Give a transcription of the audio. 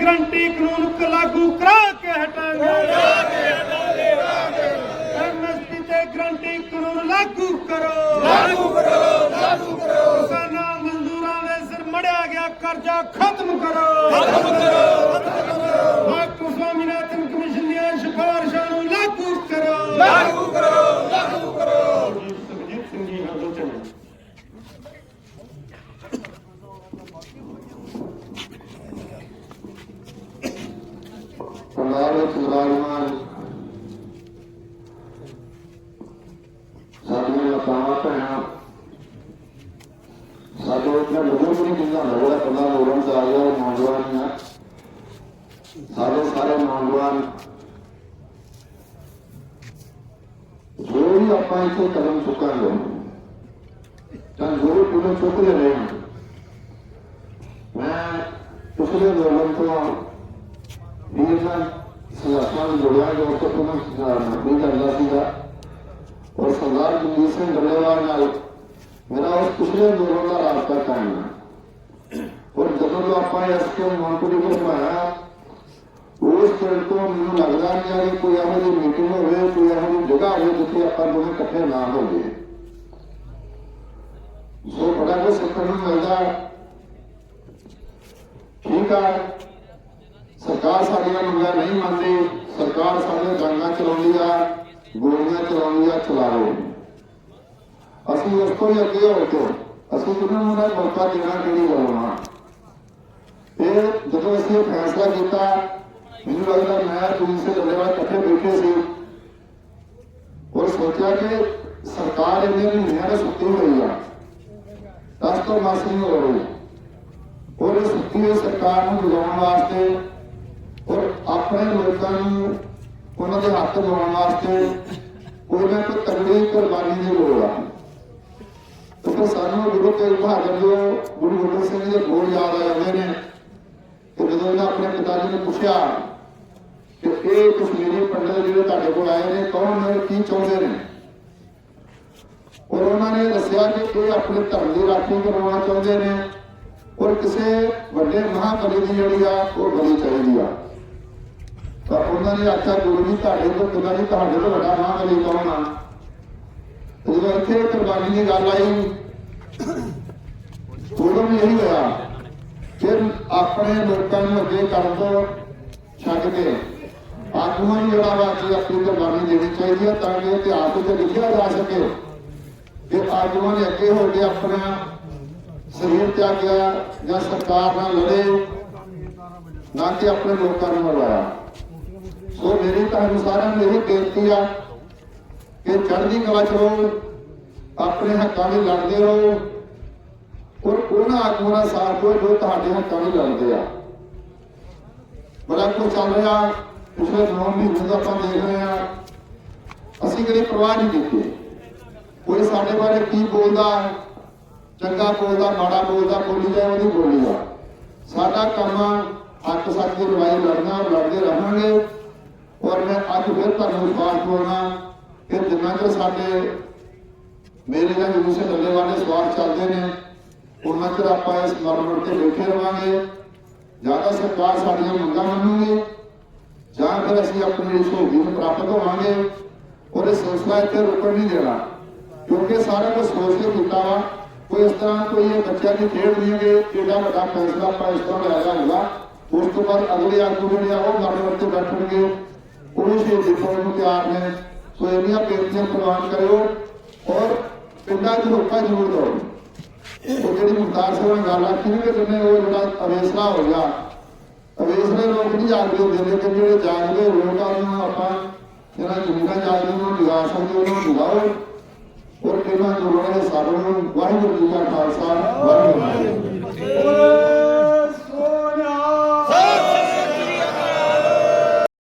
Guarantee ਕਾਨੂੰਨ ਕ ਲਾਗੂ ਕਰਾ ਕੇ ਹਟਾਂਗੇ। ਐਮਐਸਪੀ ਤੇ ਗਰੰਟੀ ਕਾਨੂੰਨ ਲਾਗੂ ਕਰੋ। ਲਾਗੂ ਕਰੋ ਲਾਗੂ ਕਰੋ। ਕਿਸਾਨਾਂ ਮਜ਼ਦੂਰਾਂ ਦੇ ਸਿਰ ਮੜਿਆ ਗਿਆ ਕਰਜ਼ਾ ਖਤਮ ਕਰੋ। ਖਤਮ ਕਰੋ ਖਤਮ ਕਰੋ ਹਾਕਮ ਸਵਾਮੀਨਾਥਨ ਕਮਿਸ਼ਨ ਦੀਆਂ ਸਿਫਾਰਿਸ਼ਾਂ ਨੂੰ ਲਾਗੂ ਕਰੋ ਲਾਗੂ ਕਰੋ ਲਾਗੂ ਕਰੋ ਸੁਖਜੀਤ ਸਿੰਘ ਜੀ ਨਾਲ ਚਲੋ ਪੰਜਾਬ ਸਾਡੀਆਂ ਮਾਤਾਵਾਂ, ਭੈਣਾਂ, ਸਾਡੇ ਇੱਥੇ ਬਜ਼ੁਰਗ ਨਹੀਂ ਕਿੰਨਾ ਲੱਗਦਾ ਪਤਾ ਬੋਲਣ ਦਾ ਆ ਉਹ ਨੌਜਵਾਨ ਆ। ਸਾਡੇ ਸਾਰੇ ਨੌਜਵਾਨ। ਜੋ ਵੀ ਆਪਾਂ ਇੱਥੇ ਕਦਮ ਚੁੱਕਾਂਗੇ, ਤਾਂ ਜੋ ਪੂਰੇ ਚੁੱਕਦੇ ਰਹੇ ਹਾਂ। ਮੈਂ ਪਿਛਲੇ ਲੋਕਾਂ ਤੋਂ ਵੀਰ ਨਾਲ ਸਿਆਸਤਾਂ ਨੂੰ ਜੋੜਿਆ ਜੋ ਕਿ ਉਹਨਾਂ ਨੌਕਰੀ ਕਰਦਾ ਸੀਗਾ ਔਰ ਸਰਦਾਰ ਜਗਜੀਤ ਸਿੰਘ ਡੱਲੇਵਾਲ ਨਾਲ ਮੇਰਾ ਉਸ ਪਿਛਲੇ ਦੌਰ ਦਾ ਰਾਬਤਾ ਕਾਇਮ ਹੈ ਔਰ ਜਦੋਂ ਤੋਂ ਆਪਾਂ ਇਸ ਤੋਂ ਨੌਕਰੀ ਨੂੰ ਬਣਾਇਆ ਉਸ ਪਿੰਡ ਤੋਂ ਮੈਨੂੰ ਲੱਗਦਾ ਨਹੀਂ ਆ ਕਿ ਕੋਈ ਇਹੋ ਜਿਹੀ ਮੀਟਿੰਗ ਹੋਵੇ ਕੋਈ ਇਹੋ ਜਿਹੀ ਜਗ੍ਹਾ ਹੋਵੇ ਜਿੱਥੇ ਆਪਾਂ ਦੋਵੇਂ ਇਕੱਠੇ ਨਾ ਹੋਈਏ ਸੋ ਬੜਾ ਕੁਝ ਸਿੱਖਣ ਨੂੰ ਮਿਲਦਾ ਠੀਕ ਆ ਸਰਕਾਰ ਸਾਡੀਆਂ ਮੰਗਾਂ ਨਹੀਂ ਮੰਨਦੀ, ਸਰਕਾਰ ਸਾਡੇ ਗਾਂਗਾ ਚਲਾਉਂਦੀ ਆ, ਗੋਲੀਆਂ ਚਲਾਉਂਦੀ ਆ ਚਲਾਓ ਅਸੀਂ ਉਸ ਤੋਂ ਅੱਗੇ ਹੋ ਕੇ, ਅਸੀਂ ਕਿਹਨਾਂ ਨੂੰ ਨਾ ਮੌਕਾ ਦੇਣਾ, ਕਿਹੜੀ ਬੋਲਣਾ ਇਹ ਜਦੋਂ ਅਸੀਂ ਇਹ ਫੈਸਲਾ ਕੀਤਾ, ਮੈਨੂੰ ਲੱਗਦਾ ਮੈਂ ਤੁਸੀਂ ਸੇ ਧੰਨਵਾਦ ਇਕੱਠੇ ਬੈਠੇ ਸੀ। ਔਰ ਸੋਚਿਆ ਕਿ ਸਰਕਾਰ ਇੰਨੇ ਮਹੀਨਿਆਂ ਤੋਂ ਸੁੱਤੀ ਹੋਈ ਆ। ਦਸ ਤੋਂ ਮਾਸ ਹੋ ਰਹੀ। ਔਰ ਇਸ ਸੁੱਤੀ ਹੋਈ ਸਰਕਾਰ ਨੂੰ ਜਗਾਉਣ ਵਾਸਤੇ ਆਪਣੇ ਲੋਕਾਂ ਨੂੰ ਉਹਨਾਂ ਦੇ ਹੱਥ ਲਵਾਉਣ ਵਾਸਤੇ ਕੋਈ ਨਾ ਤਗੜੀ ਕੁਰਬਾਨੀ ਦੀ ਲੋੜ ਆ। ਕਿਉਂਕਿ ਸਾਨੂੰ ਗੁਰੂ ਤੇਗ ਬਹਾਦਰ ਜੋ, ਗੁਰੂ ਗੋਬਿੰਦ ਸਿੰਘ ਜੀ ਦੇ ਬੋਲ ਯਾਦ ਆ ਜਾਂਦੇ ਨੇ। ਕਿ ਜਦੋਂ ਉਹਨਾਂ ਆਪਣੇ ਪਿਤਾ ਜੀ ਨੂੰ ਪੁੱਛਿਆ ਕਿ ਇਹ ਕਸ਼ਮੀਰੀ ਪੰਡਤ ਜਿਹੜੇ ਤੁਹਾਡੇ ਕੋਲ ਆਏ ਨੇ, ਕੌਣ ਨੇ, ਕੀ ਚਾਹੁੰਦੇ ਨੇ? ਔਰ ਉਹਨਾਂ ਨੇ ਦੱਸਿਆ ਕਿ ਇਹ ਆਪਣੇ ਧਰਮ ਦੀ ਰਾਖੀ ਕਰਵਾਉਣਾ ਚਾਹੁੰਦੇ ਨੇ। ਔਰ ਕਿਸੇ ਵੱਡੇ ਮਹਾਬਲੀ ਦੀ ਜਿਹੜੀ ਆ, ਉਹ ਬਣੀ ਚਾਹੀਦੀ ਆ। ਤਾਂ ਉਹਨਾਂ ਨੇ ਆਖਿਆ ਗੁਰੂ ਜੀ ਤੁਹਾਡੇ ਤੋਂ ਪਤਾ ਨਹੀਂ, ਤੁਹਾਡੇ ਤੋਂ ਵੱਡਾ ਮਹਾਬਲੀ ਕੌਣ ਆ? ਤੇ ਇੱਥੇ ਕੁਰਬਾਨੀ ਦੀ ਗੱਲ ਆਈ ਉਦੋਂ ਵੀ ਇਹੀ ਹੋਇਆ, ਫਿਰ ਆਪਣੇ ਲੋਕਾਂ ਨੂੰ ਅੱਗੇ ਕਰਨ ਤੋਂ ਛੱਡ ਕੇ ਆਗੂਆਂ ਨੂੰ ਜਿਹੜਾ ਵਾ ਕਿ ਆਪਣੀ ਕੁਰਬਾਨੀ ਦੇਣੀ ਚਾਹੀਦੀ ਹੈ ਤਾਂ ਕਿ ਇਤਿਹਾਸ ਵਿੱਚ ਲਿਖਿਆ ਜਾ ਸਕੇ। ਕਿ ਆਗੂਆਂ ਨੇ ਅੱਗੇ ਹੋ ਕੇ ਆਪਣਾ ਸਰੀਰ ਤਿਆਗਿਆ ਜਾਂ ਸਰਕਾਰ ਨਾਲ ਲੜੇ, ਨਾ ਕਿ ਆਪਣੇ ਲੋਕਾਂ ਨੂੰ ਮਰਵਾਇਆ। ਸੋ ਮੇਰੀ ਤੁਹਾਨੂੰ ਸਾਰਿਆਂ ਨੂੰ ਇਹ ਬੇਨਤੀ ਆ ਕਿ ਚੜ੍ਹਦੀ ਕਲਾ ਚ ਰਹੋ, ਆਪਣੇ ਹੱਕਾਂ ਲਈ ਲੜਦੇ ਰਹੋ। ਔਰ ਉਹਨਾਂ ਆਗੂਆਂ ਸਾਥ ਦਿਓ ਜੋ ਤੁਹਾਡੇ ਹੱਕਾਂ ਲਈ ਲੜਦੇ ਆ। ਬੜਾ ਕੁਝ ਚੱਲ ਰਿਹਾ, ਪਿਛਲੇ 9 ਮਹੀਨੇ ਦਾ ਆਪਾਂ ਦੇਖ ਰਹੇ ਆ ਅਸੀਂ ਕਦੇ ਪ੍ਰਵਾਹ ਨਹੀਂ ਕੀਤੀ। ਕੋਈ ਸਾਡੇ ਬਾਰੇ ਕੀ ਬੋਲਦਾ, ਚੰਗਾ ਬੋਲਦਾ, ਮਾੜਾ ਬੋਲਦਾ, ਬੋਲੀ ਜਾਏ ਉਹਦੀ ਬੋਲੀ ਆ। ਸਾਡਾ ਕੰਮ ਆ, ਹੱਕ ਸੱਚ ਦੀ ਲੜਾਈ ਲੜਨਾ, ਲੜਦੇ ਰਹਾਂਗੇ। ਔਰ ਮੈਂ ਅੱਜ ਫਿਰ ਤੁਹਾਨੂੰ ਵਿਸ਼ਵਾਸ ਦਵਾਉਣਾ ਕਿ ਜਿੰਨਾ ਚਿਰ ਸਾਡੇ ਮੇਰੇ ਜਾਂ ਗੁਰੂ ਸੇ ਲੱਲੇ ਵਾਲੇ ਸਵਾਲ ਚੱਲਦੇ ਨੇ ਉਹਨਾਂ ਚਿਰ ਆਪਾਂ ਇਸ ਮਰਮਰ ਤੇ ਬੈਠੇ ਰਵਾਂਗੇ ਜਾਂ ਤਾਂ ਸਰਕਾਰ ਸਾਡੀਆਂ ਮੰਗਾਂ ਮੰਨੂਗੀ ਜਾਂ ਫਿਰ ਅਸੀਂ ਆਪਣੀ ਇਸ ਹੋਗੀ ਨੂੰ ਪ੍ਰਾਪਤ ਹੋਵਾਂਗੇ ਔਰ ਇਹ ਸਿਲਸਿਲਾ ਇੱਥੇ ਰੁਕਣ ਨਹੀਂ ਦੇਣਾ ਕਿਉਂਕਿ ਸਾਰਾ ਕੁਝ ਸੋਚ ਕੇ ਕੀਤਾ ਵਾ ਕੋਈ ਇਸ ਤਰ੍ਹਾਂ ਕੋਈ ਇਹ ਬੱਚਿਆਂ ਦੀ ਖੇਡ ਨਹੀਂ ਹੈ ਕਿ ਏਡਾ ਵੱਡਾ ਫੈਸਲਾ ਆਪਾਂ ਇਸ ਤਰ੍ਹਾਂ ਲਿਆ ਜਾਊਗਾ ਉਸ ਤੋਂ ਬਾਅਦ ਅਗਲੇ ਆਗੂ ਜਿਹੜੇ ਆ ਉਹ ਮਰਨ ਤੇ ਬੈਠਣਗੇ ਵੀ ਸ਼ਹੀਦੀ ਪਾਉਣ ਨੂੰ ਤਿਆਰ ਨੇ। ਸੋ ਇਹਨੀਆਂ ਬੇਨਤੀਆਂ ਪ੍ਰਵਾਨ ਕਰਿਓ ਔਰ ਪਿੰਡਾਂ 'ਚ ਰੋਕਾ ਜ਼ਰੂਰ ਦਿਓ ਉਹ ਜਿਹੜੀ ਮੁਖਤਾਰ ਸਿੰਘ ਨੇ ਗੱਲ ਆਖੀ ਕਿ ਜਿੰਨੇ ਉਹ ਜਿਹੜਾ ਅਵੇਸਲਾ ਹੋ ਗਿਆ। ਅਵੇਸਲੇ ਲੋਕ ਨਹੀਂ ਜਾਗਦੇ ਹੁੰਦੇ ਲੇਕਿਨ ਜਿਹੜੇ ਜਾਗਦੇ ਲੋਕ ਨੂੰ ਆਪਾਂ ਜਿਹੜਾ ਜ਼ਮੀਨਾਂ ਜਾਗਦੇ ਨੂੰ ਜਗਾ ਸਕਦੇ ਉਹਨਾਂ ਨੂੰ ਜਗਾਓ। ਔਰ ਕਿੰਨਾ ਜੁੜਨਾ ਹੈ ਸਾਨੂੰ ਵਾਹਿਗੁਰੂ ਜੀ ਕਾ ਖਾਲਸਾ ਵਾਹਿਗੁਰੂ ਜੀ ਕੀ